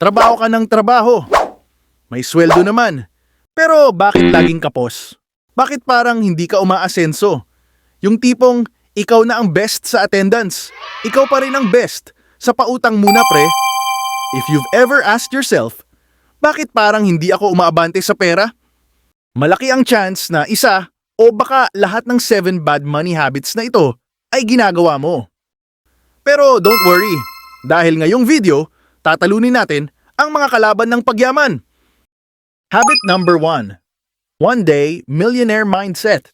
Trabaho ka ng trabaho. May sweldo naman. Pero bakit laging kapos? Bakit parang hindi ka umaasenso? Yung tipong ikaw na ang best sa attendance. Ikaw pa rin ang best sa pautang muna pre. If you've ever asked yourself, bakit parang hindi ako umaabante sa pera? Malaki ang chance na isa o baka lahat ng 7 bad money habits na ito ay ginagawa mo. Pero don't worry, dahil ngayong video, tatalunin natin ang mga kalaban ng pagyaman. Habit number 1. One day, millionaire mindset.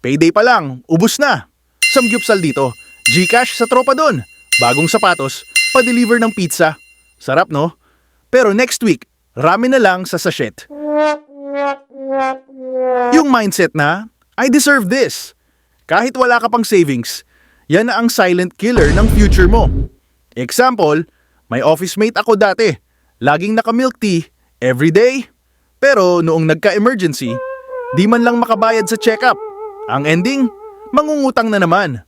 Payday pa lang, ubus na. Samgyupsal dito, Gcash sa tropa doon. Bagong sapatos, pa-deliver ng pizza. Sarap no? Pero next week, ramen na lang sa sachet. Yung mindset na, I deserve this. Kahit wala ka pang savings, yan na ang silent killer ng future mo. Example, may office mate ako dati. Laging naka-milk tea, everyday. Pero noong nagka-emergency, di man lang makabayad sa check-up. Ang ending, mangungutang na naman.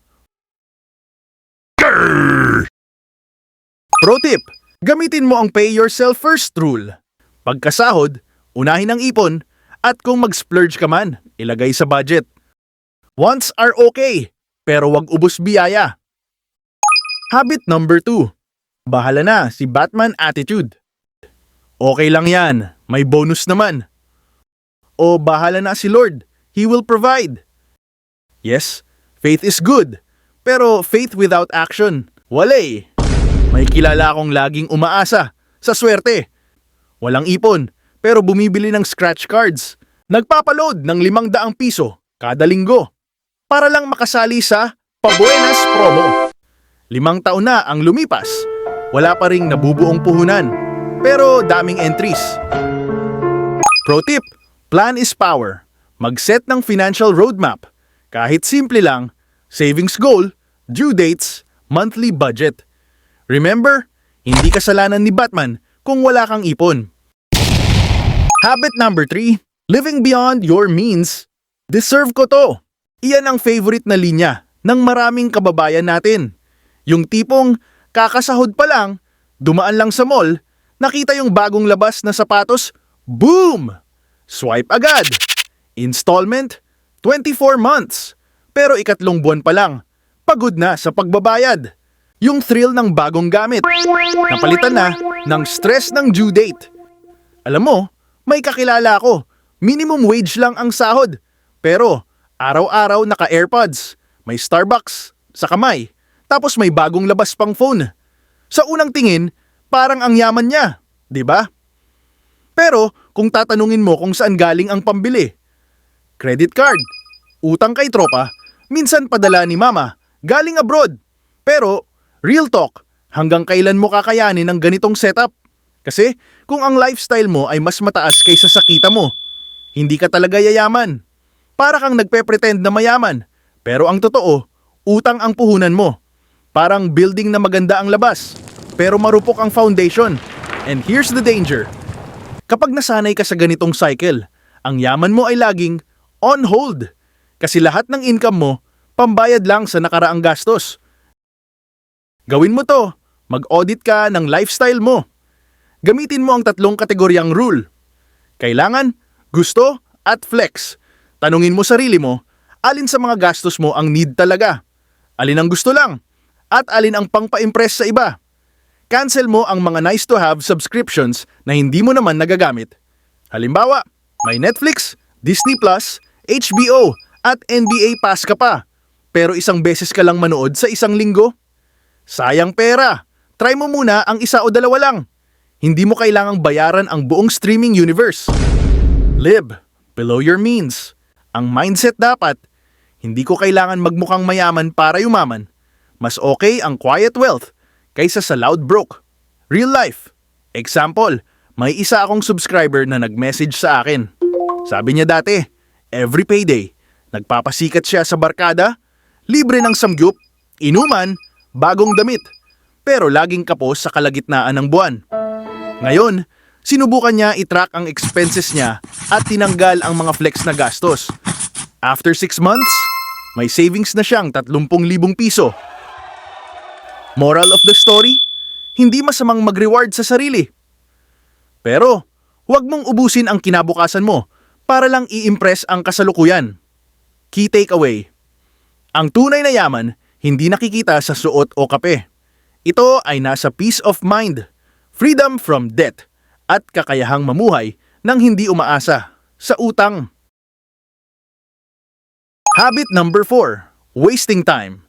Pro tip, gamitin mo ang pay yourself first rule. Pagkasahod, unahin ang ipon at kung mag-splurge ka man, ilagay sa budget. Wants are okay, pero wag ubos biyaya. Habit number 2. Bahala na si Batman attitude. Okay lang yan, may bonus naman. O bahala na si Lord, He will provide. Yes, faith is good, pero faith without action, wala eh. May kilala akong laging umaasa sa swerte. Walang ipon, pero bumibili ng scratch cards. Nagpapaload ng limang daang piso kada linggo para lang makasali sa Pabuenas Promo. Limang taon na ang lumipas, wala pa ring nabubuong puhunan, pero daming entries. Pro tip, plan is power. Mag-set ng financial roadmap. Kahit simple lang, savings goal, due dates, monthly budget. Remember, hindi kasalanan ni Batman kung wala kang ipon. Habit number 3, living beyond your means. Deserve ko to. Iyan ang favorite na linya ng maraming kababayan natin. Yung tipong kakasahod pa lang, dumaan lang sa mall, nakita yung bagong labas na sapatos, boom! Swipe agad. Installment, 24 months. Pero ikatlong buwan pa lang, pagod na sa pagbabayad. Yung thrill ng bagong gamit. Napalitan na ng stress ng due date. Alam mo, may kakilala ako. Minimum wage lang ang sahod. Pero araw-araw naka-AirPods, may Starbucks sa kamay, tapos may bagong labas pang phone. Sa unang tingin, parang ang yaman niya, 'di ba? Pero kung tatanungin mo kung saan galing ang pambili, credit card, utang kay tropa, minsan padala ni mama, galing abroad. Pero real talk, hanggang kailan mo kakayanin ang ganitong setup? Kasi kung ang lifestyle mo ay mas mataas kaysa sa kita mo, hindi ka talaga yayaman. Para kang nagpe-pretend na mayaman, pero ang totoo, utang ang puhunan mo. Parang building na maganda ang labas, pero marupok ang foundation. And here's the danger. Kapag nasanay ka sa ganitong cycle, ang yaman mo ay laging on hold. Kasi lahat ng income mo, pambayad lang sa nakaraang gastos. Gawin mo to, mag-audit ka ng lifestyle mo. Gamitin mo ang tatlong kategoryang rule. Kailangan, gusto, at flex. Tanungin mo sarili mo, alin sa mga gastos mo ang need talaga? Alin ang gusto lang? At alin ang pangpa-impress sa iba? Cancel mo ang mga nice to have subscriptions na hindi mo naman nagagamit. Halimbawa, may Netflix, Disney Plus, HBO, at NBA Pass ka pa. Pero isang beses ka lang manood sa isang linggo? Sayang pera. Try mo muna ang isa o dalawa lang. Hindi mo kailangang bayaran ang buong streaming universe. Live below your means. Ang mindset dapat, hindi ko kailangan magmukhang mayaman para yumaman. Mas okay ang quiet wealth kaysa sa loud broke. Real life. Example, may isa akong subscriber na nag-message sa akin. Sabi niya dati, every payday, nagpapasikat siya sa barkada, libre ng samgyup, inuman, bagong damit, pero laging kapos sa kalagitnaan ng buwan. Ngayon, sinubukan niya i-track ang expenses niya at tinanggal ang mga flex na gastos. After 6 months, may savings na siyang 30,000 piso. Moral of the story? hindi masamang mag-reward sa sarili. Pero, huwag mong ubusin ang kinabukasan mo para lang i-impress ang kasalukuyan. Key takeaway. Ang tunay na yaman hindi nakikita sa suot o kape. Ito ay nasa peace of mind, freedom from debt, at kakayahang mamuhay nang hindi umaasa sa utang. Habit number 4. Wasting time.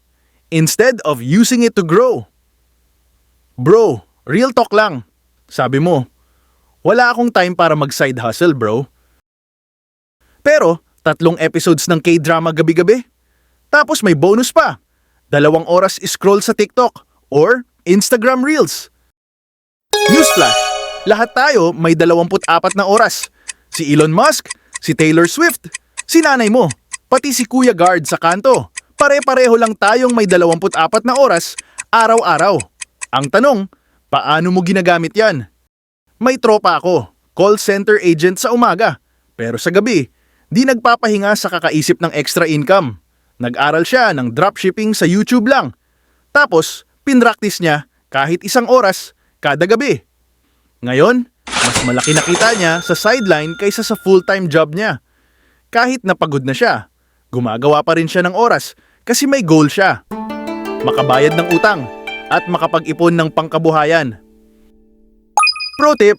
Instead of using it to grow. Bro, real talk lang. Sabi mo, wala akong time para mag-side hustle bro. Pero, tatlong episodes ng K-drama gabi-gabi. Tapos may bonus pa. Dalawang oras scroll sa TikTok or Instagram Reels. Newsflash! Lahat tayo may 24 na oras. Si Elon Musk, si Taylor Swift, si nanay mo, pati si Kuya Guard sa kanto. Pare-pareho lang tayong may 24 na oras araw-araw. Ang tanong, paano mo ginagamit yan? May tropa ako, call center agent sa umaga. Pero sa gabi, di nagpapahinga sa kakaisip ng extra income. Nag-aral siya ng dropshipping sa YouTube lang. Tapos, pinractice niya kahit isang oras kada gabi. Ngayon, mas malaki nakita niya sa sideline kaysa sa full-time job niya. Kahit napagod na siya, gumagawa pa rin siya ng oras kasi may goal siya. Makabayad ng utang at makapag-ipon ng pangkabuhayan. Pro tip,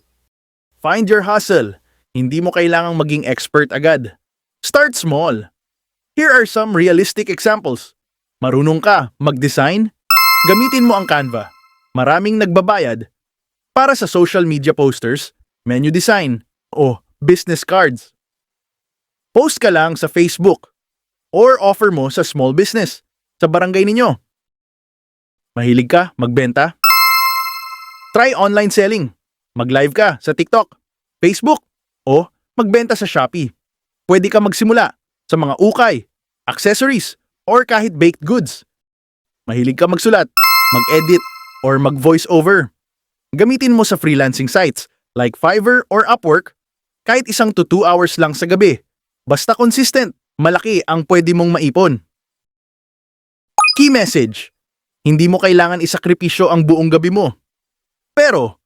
find your hustle. Hindi mo kailangang maging expert agad. Start small. Here are some realistic examples. Marunong ka mag-design? Gamitin mo ang Canva. Maraming nagbabayad para sa social media posters, menu design, o business cards. Post ka lang sa Facebook or offer mo sa small business sa barangay ninyo. Mahilig ka magbenta? Try online selling. Mag-live ka sa TikTok, Facebook, o magbenta sa Shopee. Pwede ka magsimula sa mga ukay, accessories, or kahit baked goods. Mahilig ka magsulat, mag-edit, or mag-voice over. Gamitin mo sa freelancing sites like Fiverr or Upwork kahit isang to 2 hours lang sa gabi. Basta consistent, malaki ang pwede mong maipon. Key message. Hindi mo kailangan isakripisyo ang buong gabi mo. Pero,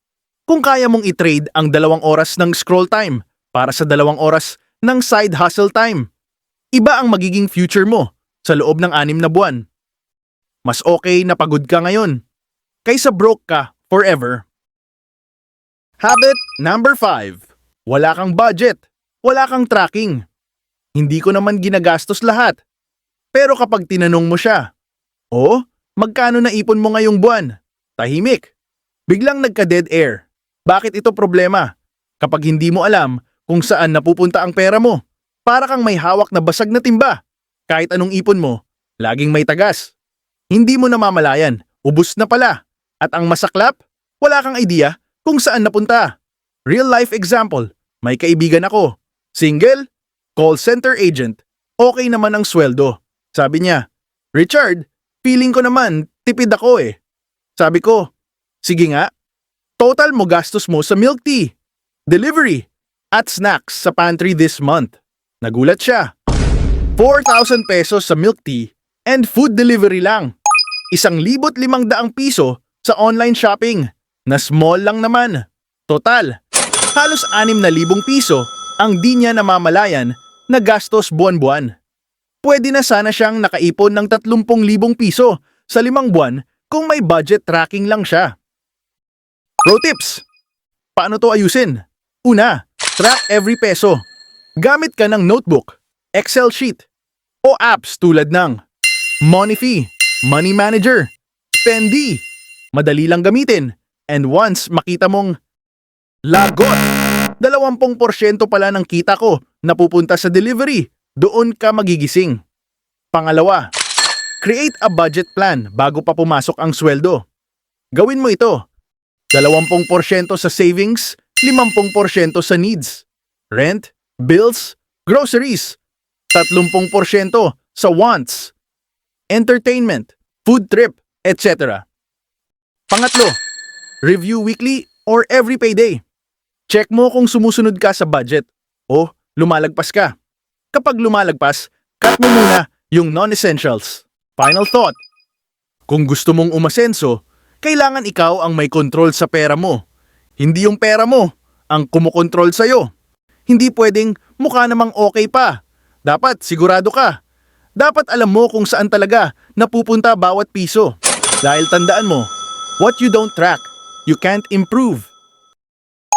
kung kaya mong i-trade ang dalawang oras ng scroll time para sa dalawang oras ng side hustle time, iba ang magiging future mo sa loob ng anim na buwan. Mas okay na pagod ka ngayon kaysa broke ka forever. Habit number 5. Wala kang budget. Wala kang tracking. Hindi ko naman ginagastos lahat. Pero kapag tinanong mo siya, Oh, magkano na ipon mo ngayong buwan? Tahimik. Biglang nagka-dead air. Bakit ito problema? Kapag hindi mo alam kung saan napupunta ang pera mo, para kang may hawak na basag na timba. Kahit anong ipon mo, laging may tagas. Hindi mo namamalayan, ubus na pala. At ang masaklap, wala kang idea kung saan napunta. Real life example, may kaibigan ako. Single, call center agent, okay naman ang sweldo. Sabi niya, Richard, feeling ko naman, tipid ako eh. Sabi ko, sige nga, total mo gastos mo sa milk tea, delivery, at snacks sa pantry this month. Nagulat siya. 4,000 pesos sa milk tea and food delivery lang. Isang libot limang daang piso sa online shopping na small lang naman. Total, halos anim na libong piso ang di niya namamalayan na gastos buwan-buwan. Pwede na sana siyang nakaipon ng 30,000 piso sa limang buwan kung may budget tracking lang siya. Pro tips! Paano to ayusin? Una, track every peso. Gamit ka ng notebook, Excel sheet, o apps tulad ng Moneyfee, Money Manager, Spendy. Madali lang gamitin. And once makita mong lagot, 20% pala ng kita ko napupunta sa delivery, doon ka magigising. Pangalawa, create a budget plan bago pa pumasok ang sweldo. Gawin mo ito. 20% sa savings, 50% sa needs. Rent, bills, groceries. 30% sa wants. Entertainment, food trip, etc. Pangatlo, review weekly or every payday. Check mo kung sumusunod ka sa budget o lumalagpas ka. Kapag lumalagpas, cut mo muna yung non-essentials. Final thought. Kung gusto mong umasenso, kailangan ikaw ang may control sa pera mo. Hindi yung pera mo ang kumukontrol sa'yo. Hindi pwedeng mukha namang okay pa. Dapat sigurado ka. Dapat alam mo kung saan talaga napupunta bawat piso. Dahil tandaan mo, what you don't track, you can't improve.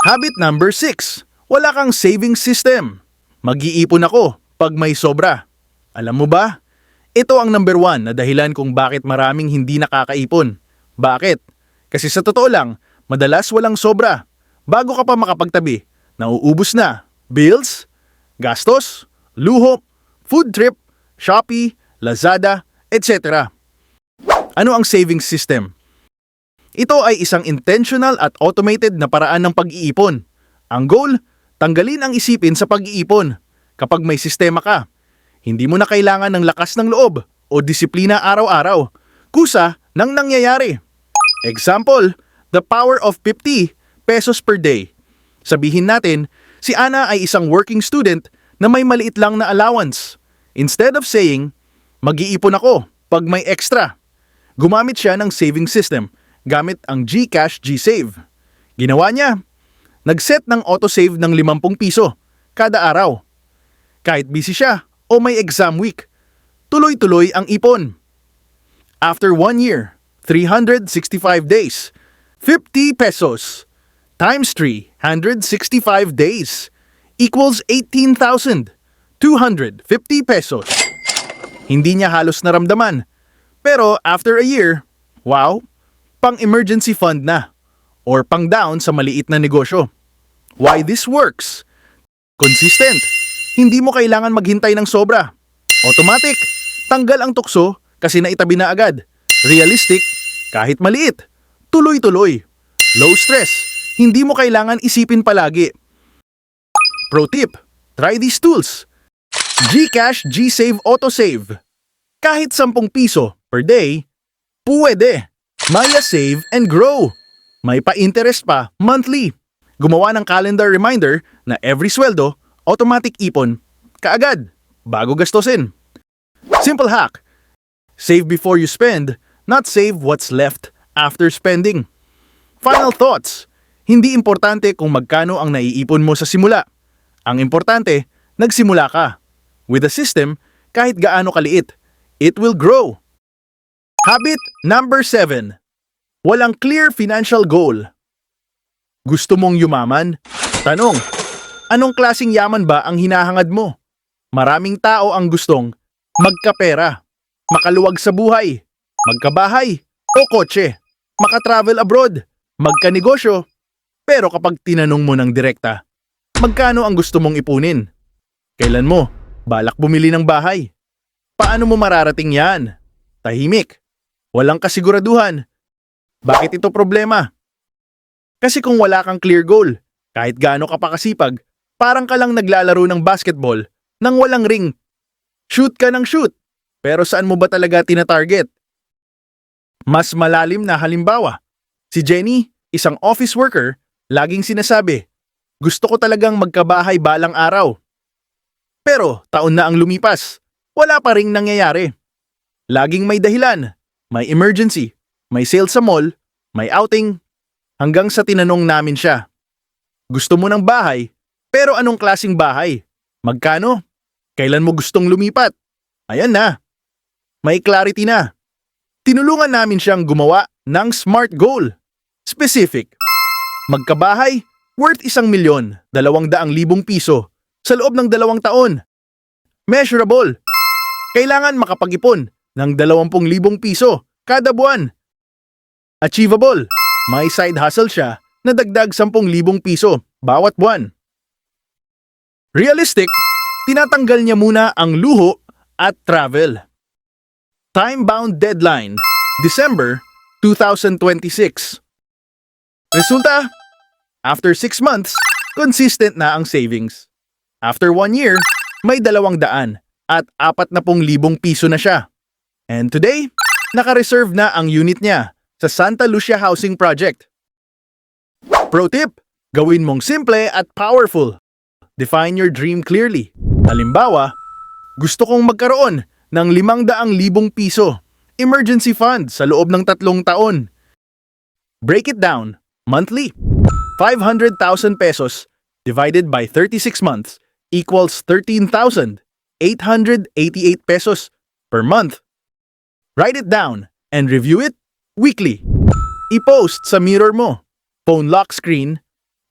Habit number 6. Wala kang saving system. Mag-iipon ako pag may sobra. Alam mo ba? Ito ang number 1 na dahilan kung bakit maraming hindi nakakaipon. Bakit? Kasi sa totoo lang, madalas walang sobra. Bago ka pa makapagtabi, nauubos na. Bills, gastos, luho, food trip, Shopee, Lazada, etc. Ano ang savings system? Ito ay isang intentional at automated na paraan ng pag-iipon. Ang goal, tanggalin ang isipin sa pag-iipon. Kapag may sistema ka, hindi mo na kailangan ng lakas ng loob o disiplina araw-araw. Kusa nang nangyayari. Example, the power of 50 pesos per day. Sabihin natin, si Ana ay isang working student na may maliit lang na allowance. Instead of saying, mag-iipon ako pag may extra, gumamit siya ng saving system gamit ang GCash GSave. Ginawa niya, nag-set ng autosave ng 50 piso kada araw. Kahit busy siya o may exam week, tuloy-tuloy ang ipon. After one year, 365 days, 50 pesos times 365 days equals 18,250 pesos. Hindi niya halos naramdaman. Pero after a year, wow, pang emergency fund na or pang down sa maliit na negosyo. Why this works? Consistent. Hindi mo kailangan maghintay ng sobra. Automatic. Tanggal ang tukso kasi naitabi na agad. Realistic. Kahit maliit. Tuloy-tuloy. Low stress. Hindi mo kailangan isipin palagi. Pro tip. Try these tools. GCash GSave Autosave. Kahit 10 piso per day, pwede. Maya Save and Grow. May pa-interest pa monthly. Gumawa ng calendar reminder na every sweldo, automatic ipon, kaagad, bago gastusin. Simple hack. Save before you spend, not save what's left after spending. Final thoughts. Hindi importante kung magkano ang naiipon mo sa simula. Ang importante, nagsimula ka. With a system, kahit gaano kaliit, it will grow. Habit number 7. Walang clear financial goal. Gusto mong yumaman? Tanong, anong klasing yaman ba ang hinahangad mo? Maraming tao ang gustong magkapera, makaluwag sa buhay, magkabahay o kotse, makatravel abroad, magkanegosyo. Pero kapag tinanong mo ng direkta, magkano ang gusto mong ipunin? Kailan mo? Balak bumili ng bahay. Paano mo mararating yan? Tahimik. Walang kasiguraduhan. Bakit ito problema? Kasi kung wala kang clear goal, kahit gaano ka pa kasipag, parang ka lang naglalaro ng basketball nang walang ring. Shoot ka ng shoot, pero saan mo ba talaga tinatarget? Mas malalim na halimbawa, si Jenny, isang office worker, laging sinasabi, gusto ko talagang magkabahay balang araw. Pero taon na ang lumipas, wala pa ring nangyayari. Laging may dahilan, may emergency, may sale sa mall, may outing, hanggang sa tinanong namin siya. Gusto mo ng bahay, pero anong klasing bahay? Magkano? Kailan mo gustong lumipat? Ayan na. May clarity na. Tinulungan namin siyang gumawa ng SMART goal. Specific. Magkabahay, worth isang milyon, dalawang daang libong piso, sa loob ng dalawang taon. Measurable. Kailangan makapag-ipon ng 20,000 piso kada buwan. Achievable. May side hustle siya na dagdag 10,000 piso bawat buwan. Realistic, tinatanggal niya muna ang luho at travel. Time-bound deadline, December 2026. Resulta, after 6 months, consistent na ang savings. After 1 year, may dalawang daan at apat na pong libong piso na siya. And today, naka-reserve na ang unit niya sa Santa Lucia Housing Project. Pro tip, gawin mong simple at powerful. Define your dream clearly. Halimbawa, gusto kong magkaroon ng 500,000 piso emergency fund sa loob ng tatlong taon. Break it down. Monthly. 500,000 pesos divided by 36 months equals 13,888 pesos per month. Write it down and review it weekly. I-post sa mirror mo, phone lock screen,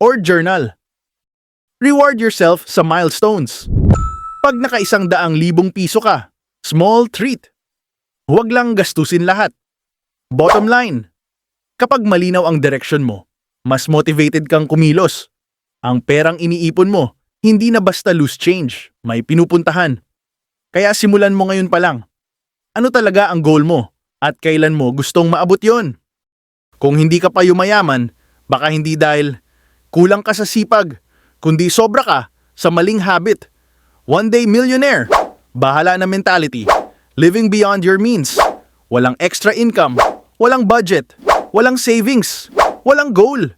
or journal. Reward yourself sa milestones. Pag nakaisang daang libong piso ka, small treat. Huwag lang gastusin lahat. Bottom line, kapag malinaw ang direksyon mo, mas motivated kang kumilos. Ang perang iniipon mo, hindi na basta loose change, may pinupuntahan. Kaya simulan mo ngayon pa lang. Ano talaga ang goal mo at kailan mo gustong maabot yon? Kung hindi ka pa yumayaman, baka hindi dahil kulang ka sa sipag, kundi sobra ka sa maling habit. One day millionaire, bahala na mentality, living beyond your means, walang extra income, walang budget, walang savings, walang goal.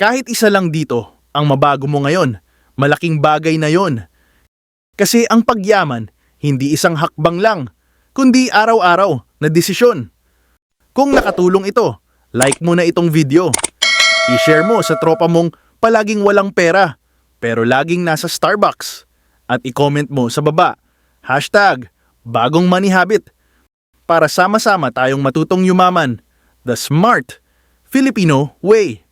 Kahit isa lang dito ang mabago mo ngayon, malaking bagay na yon. Kasi ang pagyaman, hindi isang hakbang lang, kundi araw-araw na desisyon. Kung nakatulong ito, like mo na itong video. I-share mo sa tropa mong palaging walang pera, pero laging nasa Starbucks. At i-comment mo sa baba, hashtag bagong money habit, para sama-sama tayong matutong yumaman, the smart Filipino way.